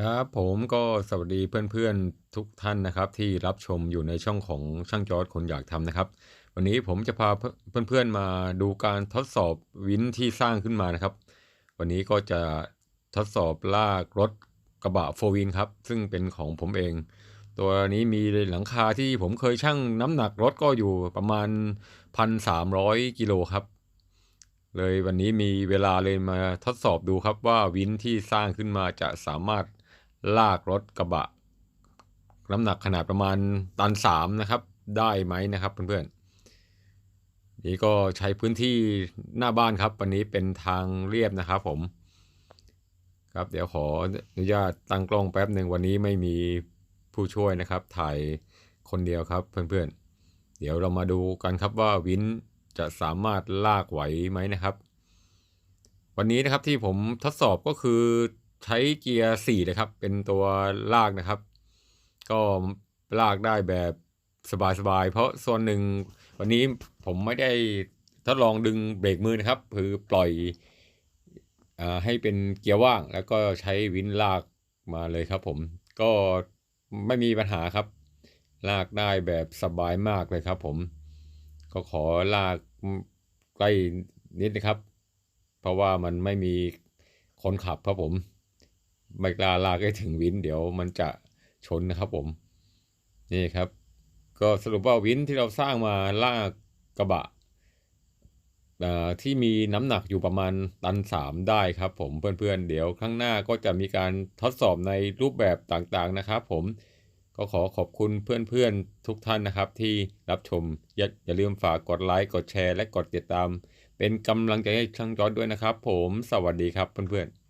ครับผมก็สวัสดีเพื่อนๆทุกท่านนะครับ ที่รับชมอยู่ในช่องของช่างจอร์ดคนอยากทำนะครับ วันนี้ผมจะพาเพื่อนๆมาดูการทดสอบวินที่สร้างขึ้นมานะครับ วันนี้ก็จะทดสอบลากรถกระบะโฟวินครับ ซึ่งเป็นของผมเอง ตัวนี้มีหลังคาที่ผมเคยชั่งน้ำหนักรถก็อยู่ประมาณ 1,300กิโลครับเลยวันนี้มีเวลาเลยมาทดสอบดูครับว่าวินที่สร้างขึ้นมาจะสามารถ ลากรถกระบะ น้ำหนักขนาดประมาณตันสามนะครับ ได้ไหมนะครับเพื่อนๆนี่ก็ใช้พื้นที่หน้าบ้านครับ วันนี้เป็นทางเรียบนะครับผม ครับเดี๋ยวขออนุญาตตั้งกล้องแป๊บหนึ่งวันนี้ไม่มีผู้ช่วยนะครับ ถ่ายคนเดียวครับเพื่อนๆ เดี๋ยวเรามาดูกันครับว่าวินจะสามารถลากไหวไหมนะครับ วันนี้นะครับที่ผมทดสอบก็คือ ใช้เกียร์4นะครับ เป็นตัวลากนะครับ ก็ลากได้แบบสบายๆ เพราะส่วนหนึ่งวันนี้ผมไม่ได้ทดลองดึงเบรกมือนะครับ คือปล่อยอให้เป็นเกียร์ว่าง แล้วก็ใช้วินลากมาเลยครับ ผมก็ไม่มีปัญหาครับ ลากได้แบบสบายมากเลยครับ ผม ก็ขอลากใกล้นิดนะครับ เพราะว่ามันไม่มีคนขับครับผม ไมกลาลากให้ถึงวิน เดี๋ยวมันจะชนนะครับผม นี่ครับ ก็สรุปว่าวินที่เราสร้างมาลากกระบะที่มีน้ำหนักอยู่ประมาณตันสามได้ครับผมเพื่อนๆเดี๋ยวข้างหน้าก็จะมีการทดสอบในรูปแบบต่างๆนะครับผมก็ขอขอบคุณเพื่อนๆทุกท่านนะครับ ที่รับชมอย่าอย่าลืมฝากกดไลค์กดแชร์ และกดติดตาม เป็นกำลังใจให้ช่างจอดด้วยนะครับ ผมสวัสดีครับเพื่อนๆ